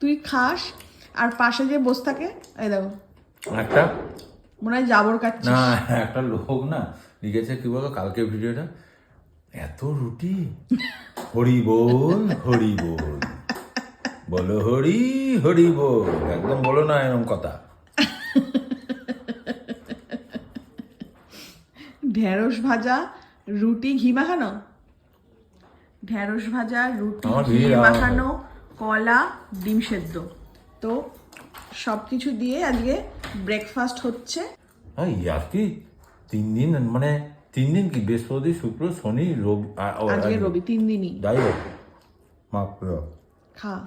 তুই খাস আর পাশে যে বসে থাকে এই দেখো। একটা? মনে হয় জাবর কাচ্ছিস না একটা লোক না লিখেছে কি বলো কালকে ভিডিওটা এত রুটি? হরি বল হরি বল। বলো হরি হরি বল। একদম বলো না এরকম কথা। ঢেঁড়স ভাজা রুটি ঘি মাখানো? ঢেঁড়স ভাজা রুটি ঘি মাখানো কলা ডিম সেদ্ধ। তো সব কিছু দিয়ে আজকে ব্রেকফাস্ট হচ্ছে। এই আর কি? তিন দিন মানে তিন দিন কি? বৃহস্পতি শুক্র শনি রবি আজকে আজকে- রবি তিন দিনই। যাই হোক খা।